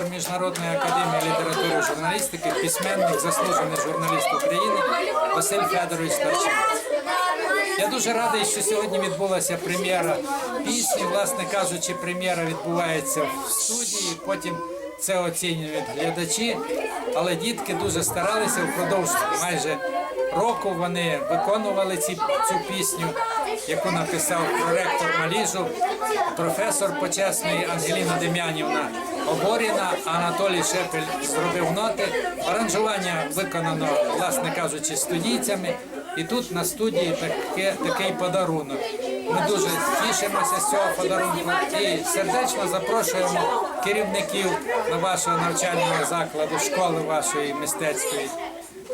проректор Міжнародної академії літератури і журналістики, письменник, заслужений журналіст України Василь Федорович Тарчинець. Я дуже радий, що сьогодні відбулася прем'єра пісні. Власне кажучи, прем'єра відбувається в студії. Потім це оцінюють глядачі. Але дітки дуже старалися впродовж майже року. Вони виконували ці, цю пісню, яку написав проректор Маліжу, професор почесний Ангеліна Дем'янівна Оборіна, Анатолій Шепель зробив ноти. Аранжування виконано, власне кажучи, студійцями. І тут на студії таке, такий подарунок. Ми дуже тішимося з цього подарунку і сердечно запрошуємо керівників на вашого навчального закладу, школи вашої мистецької,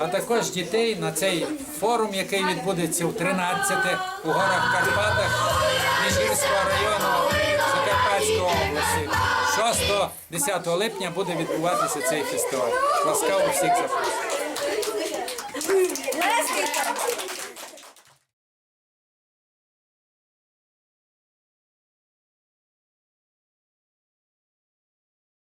а також дітей на цей форум, який відбудеться в 13 у горах Карпатах Міжгірського району Закарпатської області. 6-10 липня буде відбуватися цей фестиваль. Ласкаво всіх запрошую.